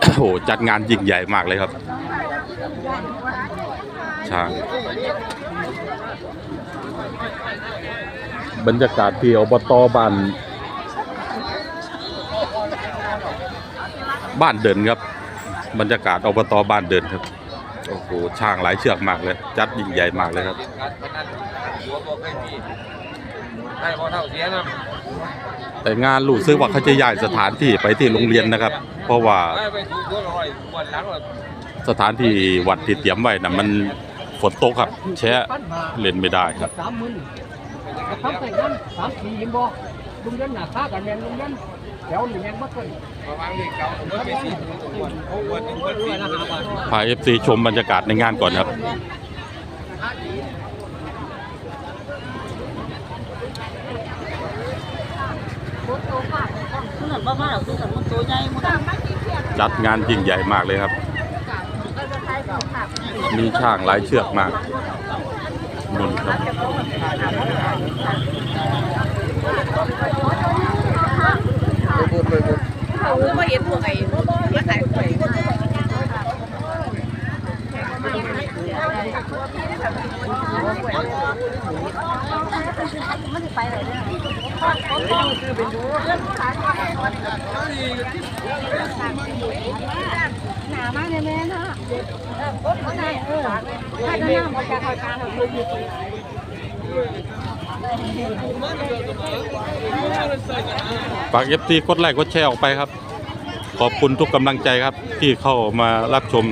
โอ้โหจัดงานยิ่งใหญ่มากเลยครับช้างบรรยากาศที่อบตบ้านบ้านเดินครับ บรรยากาศอบตบ้านเดินครับโอ้โหช้างหลายเชือกมากเลย จัดยิ่งใหญ่มากเลยครับการพนันหัวบอกให้มีให้พอเท่าเสียนะแต่งานรู้สึกว่าเขาจะย้ายสถานที่ไปที่โรงเรียนนะครับ เพราะว่าสถานที่วัดที่เตรียมไว้นะมันฝนตกครับ แช่เล่นไม่ได้ครับสามหมื่นทำใส่กันสามสี่ยินบ่ลุงยันหนาตากันแมนลุงยันแถวหนึ่งแมนบ่เคยระวังเลยเก่าผมว่าไปสี่ตัววันเขาวันหนึ่งวันสี่ตัว วันพาเอฟซีชมบรรยากาศในงานก่อนครับจัดงานยิ่งใหญ่มากเลยครับ มีช่างหลายเชือกมากนุ่นครับเขาไม่เห็นพวกไอ้มาขายหวย หนามากเลยแม่นะเออก็เขาไหนเออถ้าจะนั่งบนการคอยการของคุณอยู่ฝากเอฟซีกดไลค์กดแชร์ออกไปครับ ขอบคุณทุกกำลังใจครับที่เข้ามารับชม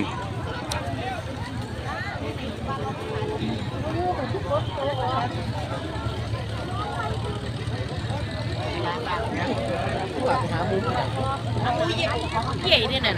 เก๋เนี่ยน่ะ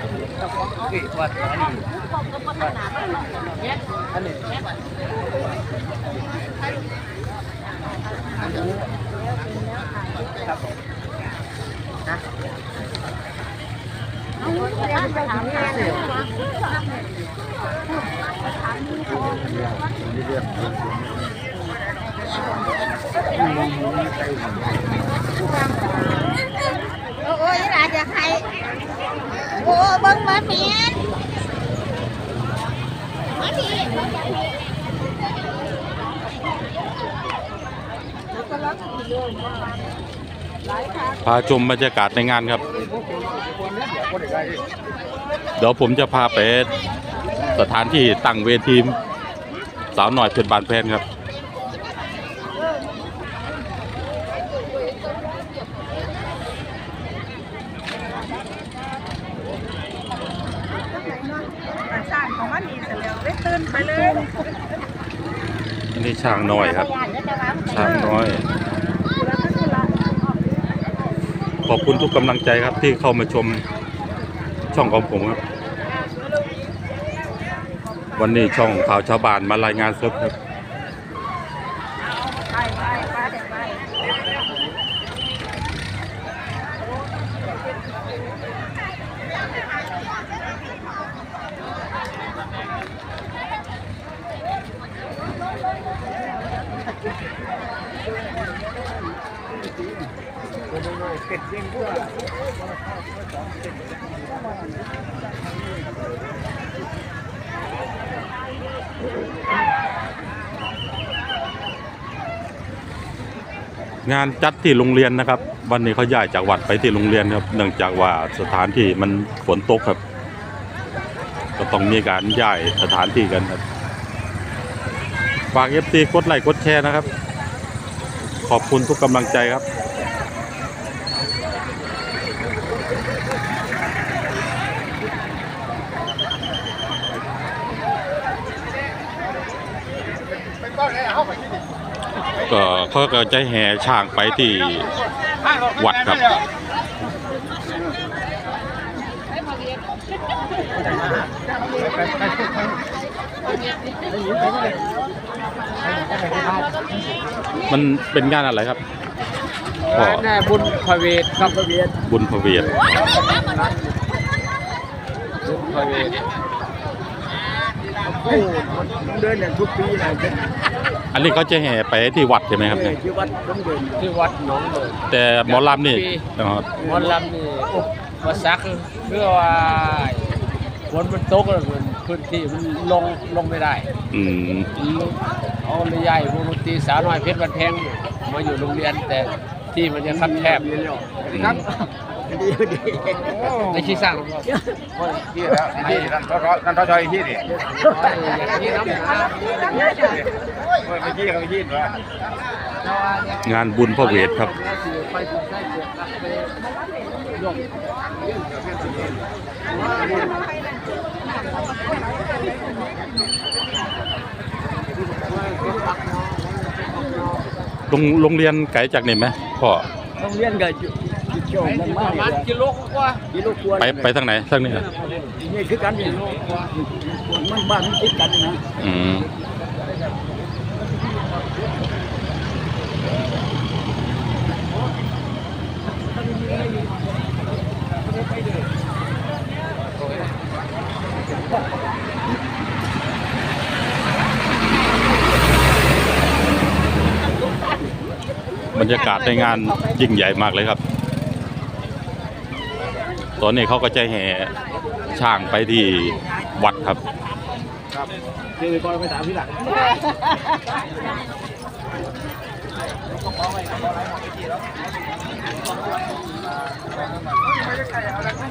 โอ้ยหลานจะใครโอ้เบิ้งมาเมียนมาดีพาชมบรรยากาศในงานครับ เดี๋ยวผมจะพาไปสถานที่ตั้งเวทีสาวหน่อยเพชรบานแพนครับ สร้าง ของมันนี่เสร็จแล้วได้ตื่นไปเลยอันนี้ช้างน้อยครับช้างน้อย ขอบคุณทุกกำลังใจครับที่เข้ามาชมช่องของผมครับ วันนี้ช่องข่าวชาวบ้านมารายงานสดครับ ไปไปไปไป งานจัดที่โรงเรียนนะครับ วันนี้เขาย้ายจากวัดไปที่โรงเรียนครับ เนื่องจากว่าสถานที่มันฝนตกครับ ก็ต้องมีการย้ายสถานที่กันครับฝากเอฟซีกดไลค์กดแชร์นะครับ ขอบคุณทุกกำลังใจครับ ก็เขาก็จะแห่ช้างไปที่วัดครับ มันเป็นงานอะไรครับพ่อแน่บุญพระเวทครับพระเวทบุญพระเวียนบุญพระเวทโอ้มันเดินอย่างทุกปีนะเป็น อันนี้เขาจะแห่ไปที่วัดใช่ไหมครับเนี่ยที่วัดต้องเดินที่วัดหนองเดินแต่หมอลำนี่อ๋อหมอลำนี่โอ้ว่าซักเพื่อว่าฝนมันตกแล้วมันพื้นที่มันลงลงไม่ได้อืมเอาเลยใหญ่วงดนตรีสาวน้อยเพชรบันแพงมาอยู่โรงเรียนแต่ที่มันจะคับแคบครับ ในที่สร้างหรอกครับที่แล้วที่นั่นทอนั่นทอชอยที่นี่อย่างนี้น้ำหนาไปที่เขาไปที่วะงานบุญพระเวทครับไปถึงได้เกิดไปยกโรงโรงเรียนไกลจากนี่ไหมพ่อโรงเรียนก็อยู่ โจมมันมากประมาณกิโลกว่ากิโลกว่าไปไปทางไหนทางนี้เหรอนี่คือกันนี่มันบ้านมันติดกันนะอืมบรรยากาศในงานยิ่งใหญ่มากเลยครับ ตอนนี้เขาก็จะแห่ช่างไปที่วัดครับ ครับเดี๋ยวไปบอยไปถามพี่หลัง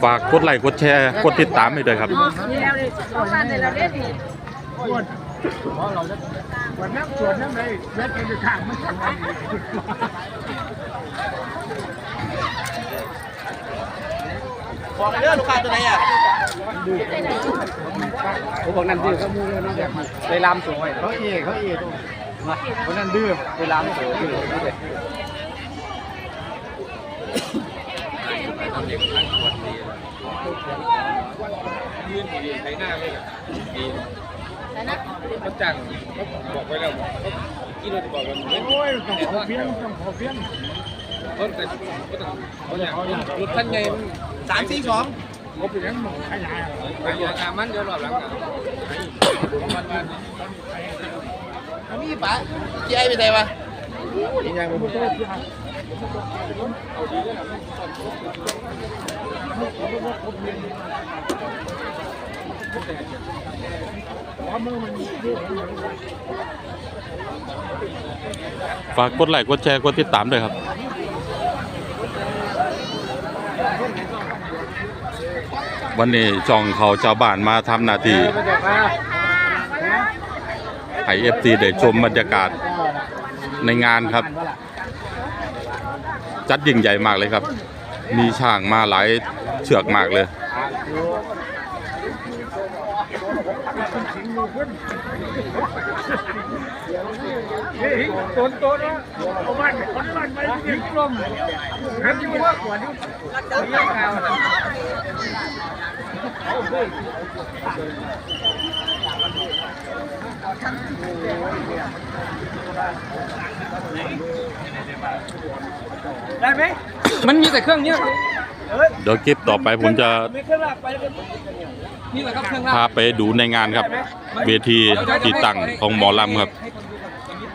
ฝากกดไลค์กดแชร์กดติดตามให้ด้วยครับวันนั้นสวนนั้นเลยเล็กเป็นข้างมัน บอกเรื่องลูกค้าตัวไหนอะผมบอกนั่นดื้อเขามูเลยนะแบบไปลามสวยเขาเอเขาเอตรงมาคนนั้นดื้อไปลามสวยดื้อนี่เลยยืนดีๆใช้หน้าเลยดีเขาจังเขาบอกไว้แล้วเขากินเราจะบอกว่าเหมือนโอ้ยต้องขอเพี้ยนต้องขอเพี้ยนเขาแต่เขาต้องเขาอย่างรถคันใหญ่ สามสี่สองเขาเป็นยังมึงขยายไปอย่าตามมันเดี๋ยวรอบหลังอะอันนี้ปะเจ๊ไปไหนวะยังไงผมฝากกดไลค์กดแชร์กดติดตามด้วยครับ วันนี้ช่องเขาชาวบ้านมาทำหน้าที่ให้เอฟซีได้ชมบรรยากาศในงานครับ จัดยิ่งใหญ่มากเลยครับ มีช่างมาหลายเชือกมากเลย ต้นต้นเอาบ้านคนบ้านไปยิงกลมนั่นอยู่ว่ากว่านี้เรื่องได้ไหมมันมีแต่เครื่องเนี้ยเดี๋ยวคลิปต่อไปผมจะพาไปดูในงานครับ เวทีที่ตั้งของหมอลำครับ